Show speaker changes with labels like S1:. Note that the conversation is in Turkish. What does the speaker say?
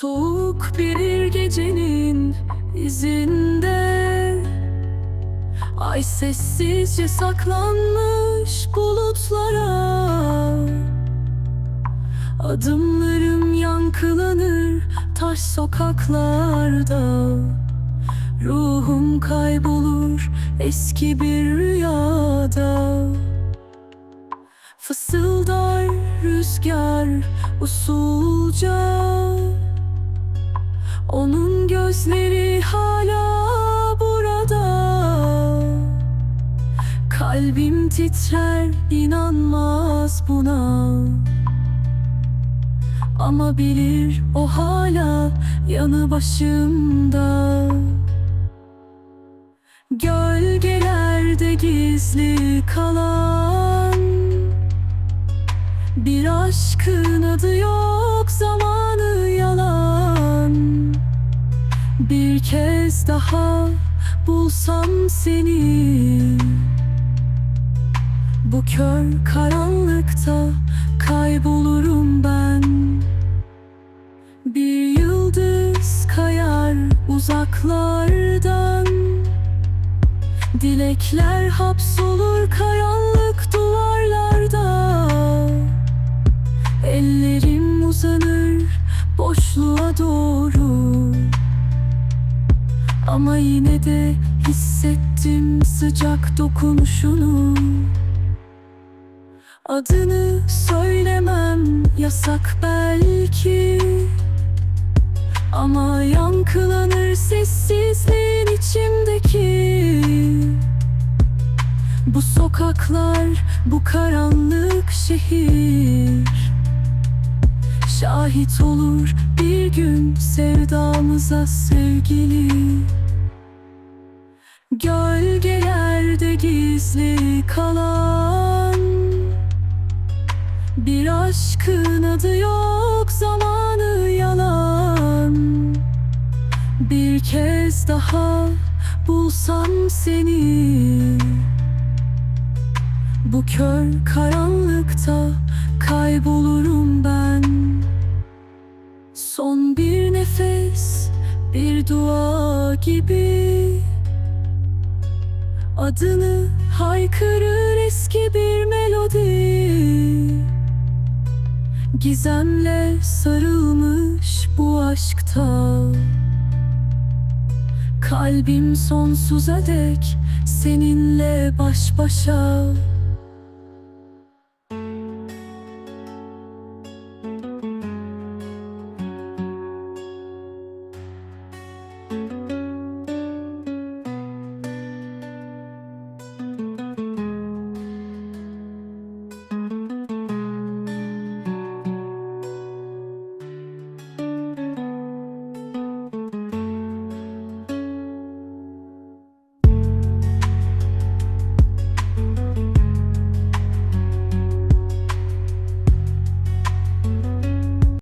S1: Soğuk bir gecenin izinde. Ay sessizce saklanmış bulutlara. Adımlarım yankılanır taş sokaklarda. Ruhum kaybolur eski bir rüyada. Fısıldar rüzgar usulca Onun gözleri hala burada. Kalbim titrer inanmaz buna. Ama bilir o hala yanı başımda. Gölgelerde gizli kalan Bir aşkın adı yok daha bulsam seni. Bu kör karanlıkta kaybolurum ben. Bir yıldız kayar uzaklardan. Dilekler hapsolur karanlık duvarlarda. Ellerim uzanır boşluğa doğru Ama yine de hissettim sıcak dokunuşunu. Adını söylemem yasak belki. Ama yankılanır sessizliğin içimdeki. Bu sokaklar, bu karanlık şehir. Şahit olur bir gün sevdamıza sevgili Gölgelerde gizli kalan Bir aşkın adı yok zamanı yalan. Bir kez daha bulsam seni. Bu kör karanlıkta kaybolurum ben. Son bir nefes bir dua gibi Adını haykırır eski bir melodi. Gizemle sarılmış bu aşkta. Kalbim sonsuza dek seninle baş başa